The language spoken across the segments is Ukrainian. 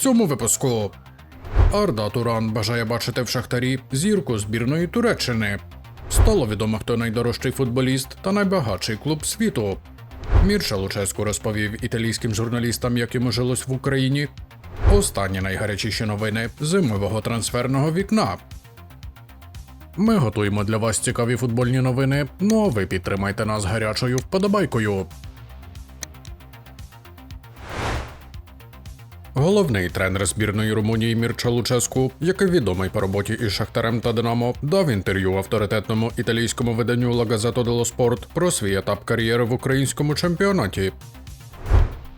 цьому випуску. Арда Туран бажає бачити в Шахтарі зірку збірної Туреччини. Стало відомо, хто найдорожчий футболіст та найбагатший клуб світу. Мірча Луческу розповів італійським журналістам, як йому жилось в Україні. Останні найгарячіші новини зимового трансферного вікна. Ми готуємо для вас цікаві футбольні новини. Ну а ви підтримайте нас гарячою вподобайкою. Головний тренер збірної Румунії Мірча Луческу, який відомий по роботі із Шахтарем та Динамо, дав інтерв'ю авторитетному італійському виданню La Gazzetta dello Sport про свій етап кар'єри в українському чемпіонаті.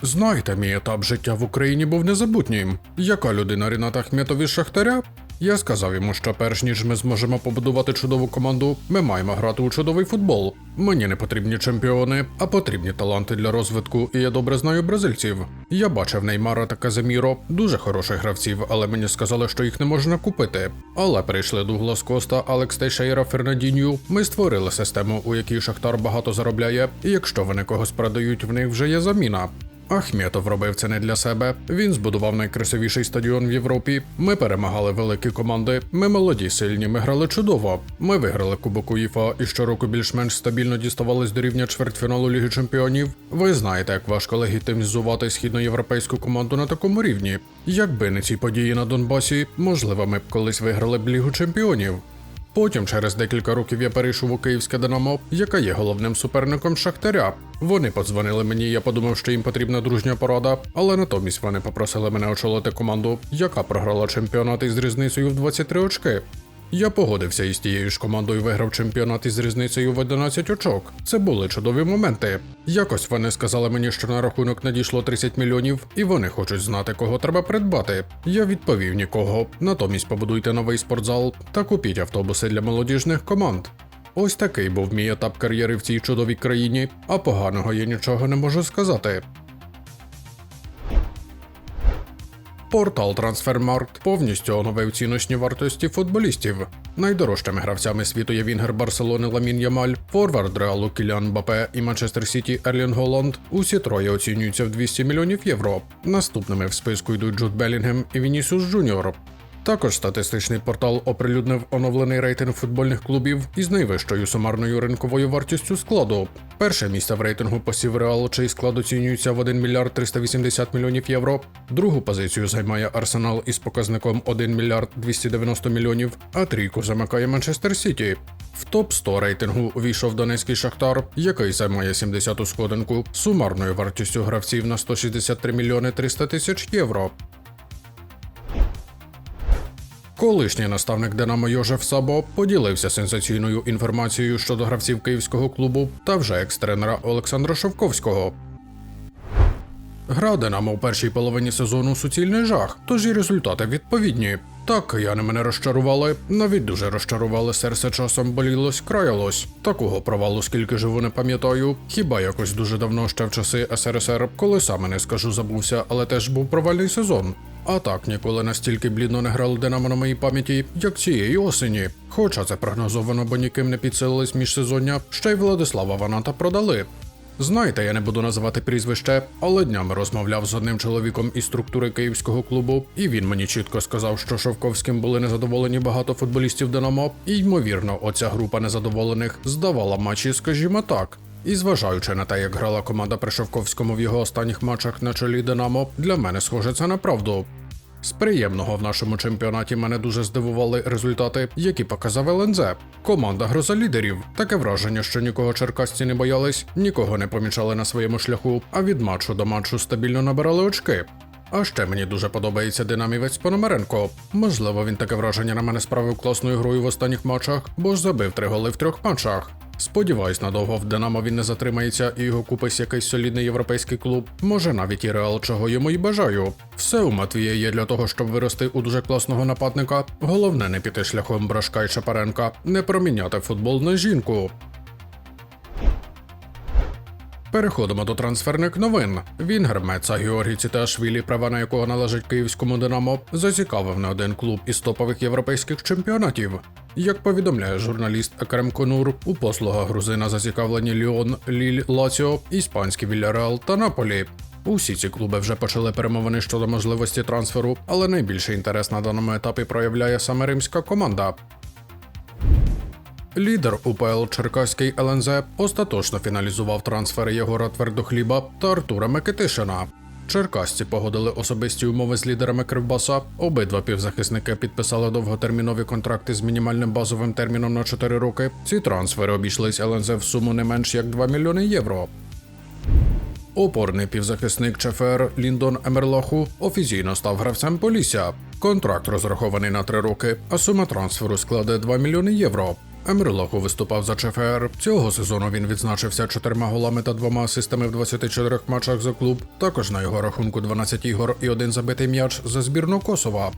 Знаєте, мій етап життя в Україні був незабутнім. Яка людина Ріната Ахметов із Шахтаря? Я сказав йому, що перш ніж ми зможемо побудувати чудову команду, ми маємо грати у чудовий футбол. Мені не потрібні чемпіони, а потрібні таланти для розвитку, і я добре знаю бразильців. Я бачив Неймара та Каземіро, дуже хороших гравців, але мені сказали, що їх не можна купити. Але прийшли Дуглас Коста, Алекс Тейшейра, Фернандінью. Ми створили систему, у якій Шахтар багато заробляє, і якщо вони когось продають, в них вже є заміна. Ахметов робив це не для себе. Він збудував найкрасивіший стадіон в Європі. Ми перемагали великі команди. Ми молоді, сильні. Ми грали чудово. Ми виграли Кубок УЄФА і щороку більш-менш стабільно діставались до рівня чвертьфіналу Ліги Чемпіонів. Ви знаєте, як важко легітимізувати східноєвропейську команду на такому рівні. Якби не ці події на Донбасі, можливо, ми б колись виграли б Лігу Чемпіонів. Потім, через декілька років, я перейшов у київське Динамо, яка є головним суперником Шахтаря. Вони подзвонили мені, я подумав, що їм потрібна дружня порада, але натомість вони попросили мене очолити команду, яка програла чемпіонат із різницею в 23 очки. Я погодився із тією ж командою виграв чемпіонат із різницею в 11 очок. Це були чудові моменти. Якось вони сказали мені, що на рахунок надійшло 30 мільйонів, і вони хочуть знати, кого треба придбати. Я відповів нікого. Натомість побудуйте новий спортзал та купіть автобуси для молодіжних команд. Ось такий був мій етап кар'єри в цій чудовій країні, а поганого я нічого не можу сказати. Портал Трансфермаркт повністю оновив ціночні вартості футболістів. Найдорожчими гравцями світу є Вінгер Барселони Ламін Ямаль, форвард Реалу Кілян Бапе і Манчестер Сіті Ерлін Голланд. Усі троє оцінюються в 200 мільйонів євро. Наступними в списку йдуть Джуд Белінгем і Вінісіус Джуніор. Також статистичний портал оприлюднив оновлений рейтинг футбольних клубів із найвищою сумарною ринковою вартістю складу. Перше місце в рейтингу посів Реал, чий склад оцінюється в 1 мільярд 380 мільйонів євро. Другу позицію займає Арсенал із показником 1 мільярд 290 мільйонів, а трійку замикає Манчестер Сіті. В топ 100 рейтингу увійшов Донецький Шахтар, який займає 70-ту сходинку сумарною вартістю гравців на 163 мільйони 300 тисяч євро. Колишній наставник Динамо Йожеф Сабо поділився сенсаційною інформацією щодо гравців київського клубу та вже екс-тренера Олександра Шовковського. Гра Динамо у першій половині сезону суцільний жах, тож і результати відповідні. Так, кияни мене розчарували, навіть дуже розчарували, серце часом болілось, краялось. Такого провалу, скільки живу, не пам'ятаю. Хіба якось дуже давно ще в часи СРСР, коли саме не скажу, забувся, але теж був провальний сезон. А так ніколи настільки блідно не грало Динамо на моїй пам'яті, як цієї осені. Хоча це прогнозовано, бо ніким не підсилились міжсезоння, ще й Владислава Ваната продали. Знаєте, я не буду називати прізвище, але днями розмовляв з одним чоловіком із структури київського клубу, і він мені чітко сказав, що Шовковським були незадоволені багато футболістів Динамо, і ймовірно, оця група незадоволених здавала матчі, скажімо так. І зважаючи на те, як грала команда при Шовковському в його останніх матчах на чолі Динамо, для мене схоже це на правду. З приємного в нашому чемпіонаті мене дуже здивували результати, які показав ЛНЗ. Команда гроза лідерів. Таке враження, що нікого черкасці не боялись, нікого не помічали на своєму шляху, а від матчу до матчу стабільно набирали очки. А ще мені дуже подобається динамівець Пономаренко. Можливо, він таке враження на мене справив класною грою в останніх матчах, бо ж забив три голи в трьох матчах. Сподіваюсь, надовго в Динамо він не затримається і його купить якийсь солідний європейський клуб. Може навіть і Реал, чого йому й бажаю. Все у Матвія є для того, щоб вирости у дуже класного нападника. Головне не піти шляхом Брашка і Шапаренка, не проміняти футбол на жінку. Переходимо до трансферних новин. Вінгер Меца Георгій Ціташвілі, права на якого належить київському Динамо, зацікавив не один клуб із топових європейських чемпіонатів. Як повідомляє журналіст Екрем Конур, у послугах грузина зацікавлені Ліон, Ліль, Лаціо, іспанський Вільяреал та Наполі. Усі ці клуби вже почали перемовини щодо можливості трансферу, але найбільший інтерес на даному етапі проявляє саме римська команда. Лідер УПЛ Черкаський ЛНЗ остаточно фіналізував трансфери Єгора Твердохліба та Артура Микитишина. Черкасці погодили особисті умови з лідерами Кривбаса. Обидва півзахисники підписали довготермінові контракти з мінімальним базовим терміном на 4 роки. Ці трансфери обійшлись ЛНЗ в суму не менш як 2 мільйони євро. Опорний півзахисник ЧФР Ліндон Емерлаху офіційно став гравцем Полісся. Контракт розрахований на три роки, а сума трансферу складе 2 мільйони євро. Емерлаху виступав за ЧФР. Цього сезону він відзначився чотирма голами та двома асистами в 24 матчах за клуб. Також на його рахунку 12 ігор і один забитий м'яч за збірну Косова.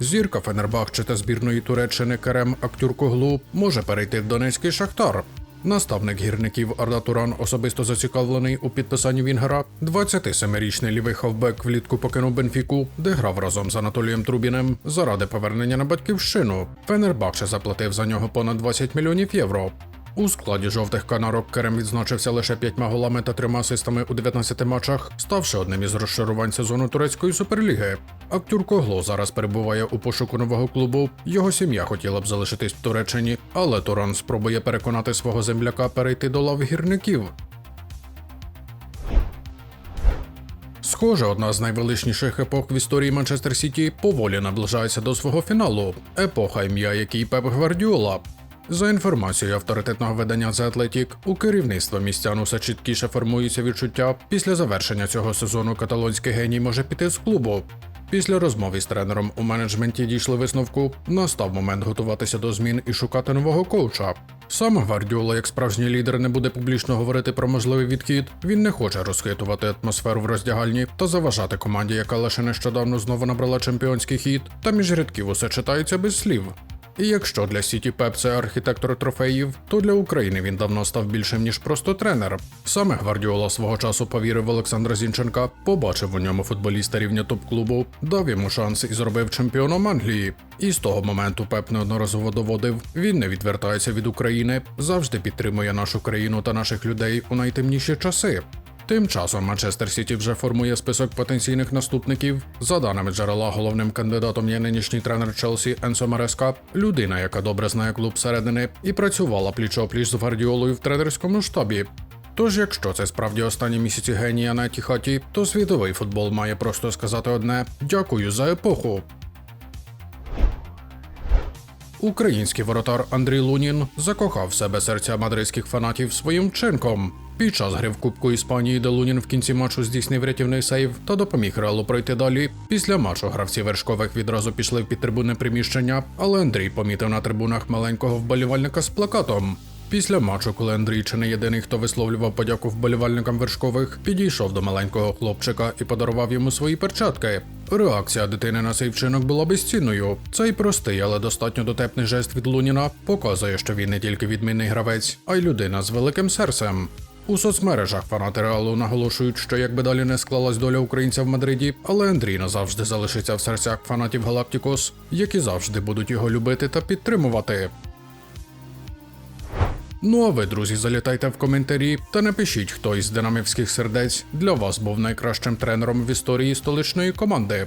Зірка Фенербахче та збірної Туреччини Керем Актюркоглу може перейти в Донецький Шахтар. Наставник гірників Арда Туран особисто зацікавлений у підписанні Вінгера. 27-річний лівий хавбек влітку покинув Бенфіку, де грав разом з Анатолієм Трубіним заради повернення на батьківщину. Фенербахче заплатив за нього понад 20 мільйонів євро. У складі жовтих канарок Керем відзначився лише п'ятьма голами та трьома асистами у 19 матчах, ставши одним із розчарувань сезону турецької суперліги. Актюр Когло зараз перебуває у пошуку нового клубу. Його сім'я хотіла б залишитись в Туреччині, але Туран спробує переконати свого земляка перейти до лав гірників. Схоже, одна з найвеличніших епох в історії Манчестер Сіті поволі наближається до свого фіналу. Епоха ім'я якій Пеп Гвардіола. За інформацією авторитетного видання The Athletic, у керівництва містян усе чіткіше формується відчуття. Після завершення цього сезону каталонський геній може піти з клубу. Після розмови з тренером у менеджменті дійшли висновку. Настав момент готуватися до змін і шукати нового коуча. Сам Гвардіола, як справжній лідер, не буде публічно говорити про можливий відхід. Він не хоче розхитувати атмосферу в роздягальні та заважати команді, яка лише нещодавно знову набрала чемпіонський хід. Та між рядків усе читається без слів. І якщо для Сіті Пеп це архітектор трофеїв, то для України він давно став більшим ніж просто тренер. Саме Гвардіола свого часу повірив Олександра Зінченка, побачив у ньому футболіста рівня топ-клубу, дав йому шанс і зробив чемпіоном Англії. І з того моменту Пеп неодноразово доводив, він не відвертається від України, завжди підтримує нашу країну та наших людей у найтемніші часи. Тим часом Манчестер Сіті вже формує список потенційних наступників. За даними джерела, головним кандидатом є нинішній тренер Челсі Енсо Мареска, людина, яка добре знає клуб середини і працювала пліч-опліч з Гвардіолою в тренерському штабі. Тож, якщо це справді останні місяці генія на Тіхаті, то світовий футбол має просто сказати одне: дякую за епоху. Український воротар Андрій Лунін закохав себе серця мадридських фанатів своїм вчинком. Під час гри в Кубку Іспанії, де Лунін в кінці матчу здійснив рятівний сейв та допоміг Реалу пройти далі. Після матчу гравці вершкових відразу пішли в підтрибунне приміщення, але Андрій помітив на трибунах маленького вболівальника з плакатом. Після матчу, коли Андрій чи не єдиний, хто висловлював подяку вболівальникам вершкових, підійшов до маленького хлопчика і подарував йому свої перчатки. Реакція дитини на цей вчинок була безцінною. Цей простий, але достатньо дотепний жест від Луніна показує, що він не тільки відмінний гравець, а й людина з великим серцем. У соцмережах фанати реалу наголошують, що якби далі не склалась доля українця в Мадриді, але Андрій назавжди залишиться в серцях фанатів Галактикос, які завжди будуть його любити та підтримувати. Ну а ви, друзі, залітайте в коментарі та напишіть, хто із динамівських сердець для вас був найкращим тренером в історії столичної команди.